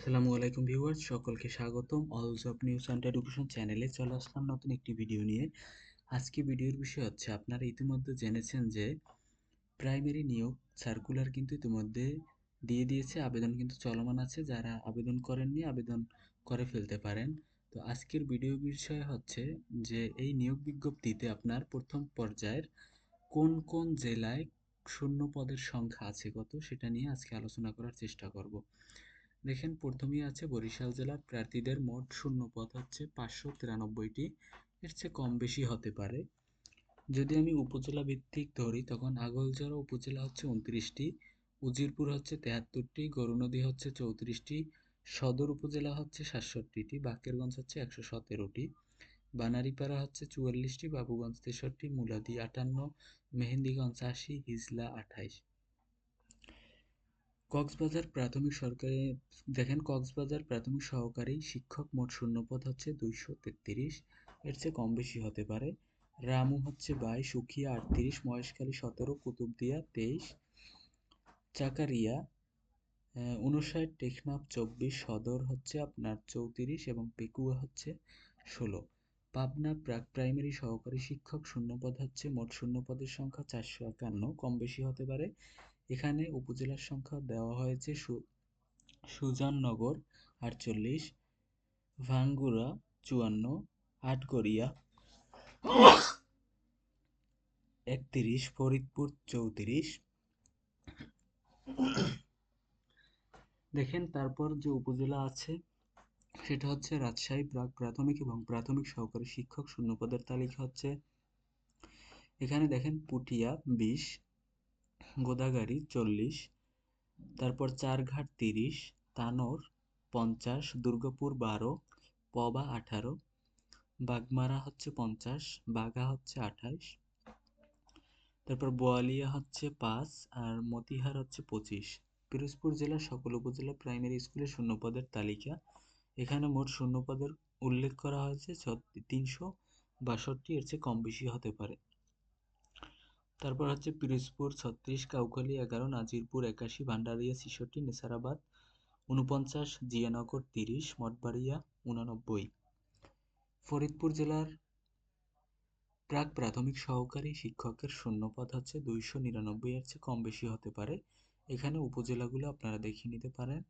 আসসালামু আলাইকুম ভিউয়ার্স, সকলকে স্বাগতম all job news and education চ্যানেলে চলে আসলাম নতুন একটি ভিডিও নিয়ে। আজকে ভিডিওর বিষয় হচ্ছে, আপনারা ইতিমধ্যে জেনেছেন যে প্রাইমারি নিয়োগ সার্কুলার কিন্তু ইতিমধ্যে দিয়ে দিয়েছে। আবেদন কিন্তু চলমান আছে। যারা আবেদন করেননি, আবেদন করে ফেলতে পারেন। তো আজকের ভিডিও বিষয় হচ্ছে যে, এই নিয়োগ বিজ্ঞপ্তিতে আপনার প্রথম পর্যায়ের কোন কোন জেলায় শূন্য পদের সংখ্যা আছে কত, সেটা নিয়ে আজকে আলোচনা করার চেষ্টা করব। দেখেন, প্রথমেই আছে বরিশাল জেলার প্রার্থীদের মোট শূন্য পদ হচ্ছে পাঁচশো তিরানব্বইটি। এর চেয়ে কম বেশি হতে পারে। যদি আমি উপজেলা ভিত্তিক ধরি, তখন আগলজরা উপজেলা হচ্ছে উনত্রিশটি, উজিরপুর হচ্ছে তেহাত্তরটি, গরুনদী হচ্ছে চৌত্রিশটি, সদর উপজেলা হচ্ছে সাতষট্টিটি বাকেরগঞ্জ হচ্ছে একশো সতেরোটি, বানারীপাড়া হচ্ছে চুয়াল্লিশটি, বাবুগঞ্জ তেষট্টি, মুলাদি আটান্ন, মেহেন্দিগঞ্জ আশি, হিজলা আঠাইশ। কক্সবাজার প্রাথমিক সরকারি, দেখেন কক্সবাজার প্রাথমিক সহকারী শিক্ষক মোট শূন্যপদ হচ্ছে দুইশো তেত্রিশ, এর চেয়ে কম বেশি হতে পারে। রামু হচ্ছে বাইশ, উখিয়া আটত্রিশ, মহেশখালী সতেরো, কুতুবদিয়া তেইশ, চাকারিয়া উনষাট টেকনাফ চব্বিশ, সদর হচ্ছে আপনার চৌত্রিশ এবং পেকুয়া হচ্ছে ষোলো। পাবনা প্রাক প্রাইমারি সহকারী শিক্ষক শূন্যপদ হচ্ছে মোট শূন্যপদের সংখ্যা চারশো একান্ন কম বেশি হতে পারে। এখানে উপজেলার সংখ্যা দেওয়া হয়েছে সু, সুজাননগর আটচল্লিশ, ভাঙ্গুরা চুয়ান্ন, আটগড়িয়া একত্রিশ, ফরিদপুর চৌত্রিশ। দেখেন তারপর যে উপজেলা আছে, সেটা হচ্ছে রাজশাহী প্রাক প্রাথমিক এবং প্রাথমিক সহকারী শিক্ষক শূন্যপদের তালিকা হচ্ছে। এখানে দেখেন পুটিয়া বিশ গোদাগাড়ি চল্লিশ, তারপর চারঘাট তিরিশ, তানোর পঞ্চাশ, দুর্গাপুর বারো, পবা আঠারো, বাগমারা হচ্ছে পঞ্চাশ, বাঘা হচ্ছে আঠাশ, তারপর বোয়ালিয়া হচ্ছে পাঁচ আর মতিহার হচ্ছে পঁচিশ। পিরোজপুর জেলার সকল উপজেলা প্রাইমারি স্কুলের শূন্যপদের তালিকা। এখানে মোট শূন্যপদের উল্লেখ করা হয়েছে তিনশো বাষট্টি এর চেয়ে কম বেশি হতে পারে। তারপর হচ্ছে পিরোজপুর, ছত্রিশ, কাউখালী, এগারো, নাজিরপুর, একাশি, ভান্ডারিয়া, ছেষট্টি, নেসারাবাদ উনপঞ্চাশ জিয়ানগর, তিরিশ, মঠবাড়িয়া উনানব্বই ফরিদপুর জেলার প্রাক প্রাথমিক সহকারী শিক্ষকের শূন্যপদ হচ্ছে দুইশো নিরানব্বই, এর চেয়ে কম বেশি হতে পারে। এখানে উপজেলাগুলো আপনারা দেখে নিতে পারেন।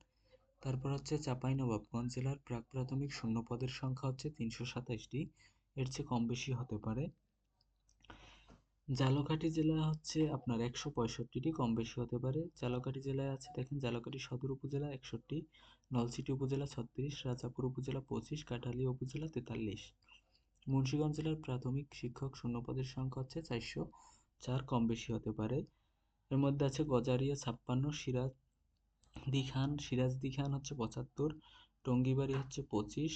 তারপর হচ্ছে চাঁপাইনবাবগঞ্জ জেলার প্রাক প্রাথমিক শূন্যপদের সংখ্যা হচ্ছে তিনশো সাতাশটি এর চেয়ে কম বেশি হতে পারে। জালকাঠি জেলা হচ্ছে আপনার একশো পঁয়ষট্টিটি কম বেশি হতে পারে। জালকাঠি জেলায় আছে, দেখেন জালকাঠি সদর উপজেলা একষট্টি নলছিটি উপজেলা ছত্রিশ, রাজাপুর উপজেলা পঁচিশ, কাঠালী উপজেলা তেতাল্লিশ। মুন্সিগঞ্জ জেলার প্রাথমিক শিক্ষক শূন্যপদের সংখ্যা হচ্ছে চারশো, চার কম বেশি হতে পারে। এর মধ্যে আছে গজারিয়া ছাপ্পান্ন, সিরাজ দিখান সিরাজ দিখান হচ্ছে পঁচাত্তর, টঙ্গিবাড়ি হচ্ছে পঁচিশ,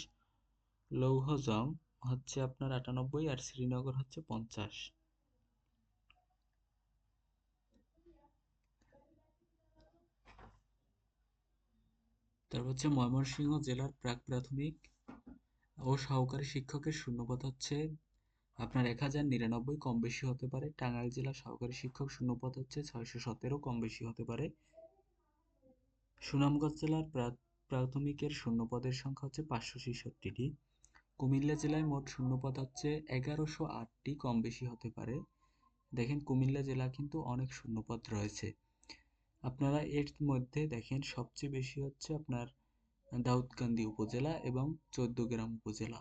লৌহজং হচ্ছে আপনার আটানব্বই আর শ্রীনগর হচ্ছে পঞ্চাশ। তারপর হচ্ছে ময়মনসিংহ জেলার প্রাক প্রাথমিক ও সহকারী শিক্ষকের শূন্যপদ হচ্ছে আপনার এক হাজার নিরানব্বই, কম বেশি হতে পারে। টাঙ্গাইল জেলার সহকারী শিক্ষক শূন্যপদ হচ্ছে ছয়শো সতেরো, কম বেশি হতে পারে। সুনামগঞ্জ জেলার প্রাথমিকের শূন্যপদের সংখ্যা হচ্ছে পাঁচশো ছেষট্টিটি। কুমিল্লা জেলায় মোট শূন্যপদ হচ্ছে এগারোশো আটটি, কম বেশি হতে পারে। দেখেন কুমিল্লা জেলা কিন্তু অনেক শূন্যপদ রয়েছে। আপনারা এর মধ্যে দেখেন সবচেয়ে বেশি হচ্ছে আপনার দাউদকান্দি উপজেলা এবং চৌদ্দগ্রাম উপজেলা।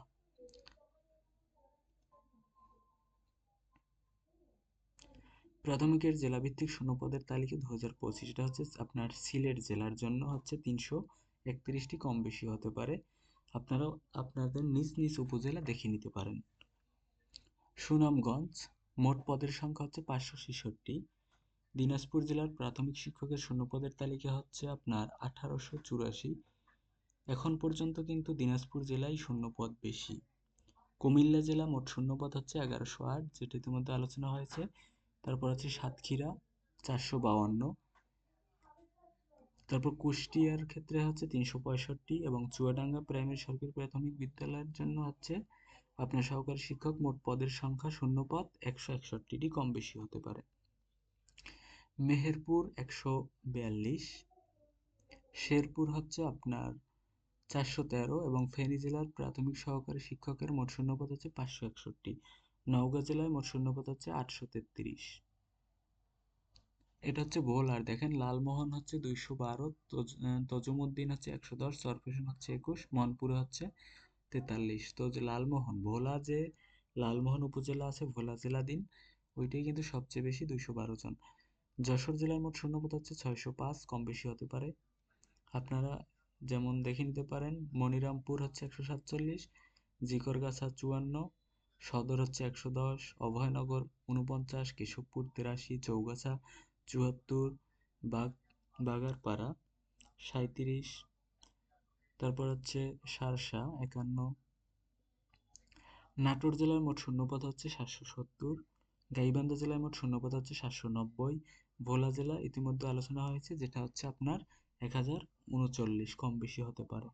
প্রাথমিকের জেলাভিত্তিক শূন্যপদের তালিকা দু হাজার পঁচিশটা হচ্ছে আপনার সিলেট জেলার জন্য হচ্ছে তিনশো একত্রিশটি কম বেশি হতে পারে। আপনারাও আপনাদের নিজ নিজ উপজেলা দেখে নিতে পারেন। সুনামগঞ্জ, মোট পদের সংখ্যা হচ্ছে পাঁচশো ছেষট্টি। দিনাজপুর জেলার প্রাথমিক শিক্ষকের শূন্যপদের তালিকা হচ্ছে আপনার আঠারোশো চুরাশি। এখন পর্যন্ত কিন্তু দিনাজপুর জেলায় শূন্যপদ বেশি। কুমিল্লা জেলা মোট শূন্যপদ হচ্ছে এগারোশো আট যেটা ইতিমধ্যে আলোচনা হয়েছে। তারপর আছে সাতক্ষীরা, চারশো বাউান্ন তারপর কুষ্টিয়ার ক্ষেত্রে হচ্ছে তিনশো পঁয়ষট্টি এবং চুয়াডাঙ্গা প্রাইমারি সরকারি প্রাথমিক বিদ্যালয়ের জন্য হচ্ছে আপনার সহকারী শিক্ষক মোট পদের সংখ্যা শূন্যপদ একশো একষট্টিটি কম বেশি হতে পারে। মেহেরপুর একশো বিয়াল্লিশ, শেরপুর হচ্ছে আপনার চারশো তেরো এবং ফেনী জেলার প্রাথমিক সহকারী শিক্ষকের মোট শূন্যপদ হচ্ছে পাঁচশো একষট্টি, নওগাঁ জেলায় মোট শূন্যপদ হচ্ছে আটশো তেত্রিশ। এটা হচ্ছে ভোল আর দেখেন লালমোহন হচ্ছে দুইশো বারো তজুমুদ্দিন হচ্ছে একশো দশ সরফেশন হচ্ছে একুশ, মনপুরে হচ্ছে তেতাল্লিশ। তো যে লালমোহন, ভোলা যে লালমোহন উপজেলা আছে, ভোলা জেলাধীন, ওইটাই কিন্তু সবচেয়ে বেশি দুইশো বারো জন। যশোর জেলার মোট শূন্যপদ হচ্ছে ছয়শো পাঁচ কম বেশি হতে পারে। আপনারা যেমন দেখে নিতে পারেন, মনিরামপুর হচ্ছে একশো সাতচল্লিশ, জিকরগাছা চুয়ান্ন, সদর হচ্ছে একশো দশ, অভয়নগর উনপঞ্চাশ কেশবপুর তিরাশি, চৌগাছা চুয়াত্তর, বাগ, বাগারপাড়া সাঁইত্রিশ, তারপর হচ্ছে সারসা একান্ন। নাটোর জেলার মোট শূন্যপদ হচ্ছে সাতশো সত্তর গাইবান্ধা জেলায় মোট শূন্যপদ হচ্ছে সাতশো নব্বই। ভোলা জেলা ইতিমধ্যে আলোচনা হয়েছে, যেটা হচ্ছে আপনার এক হাজার উনচল্লিশ, কম বেশি হতে পারে।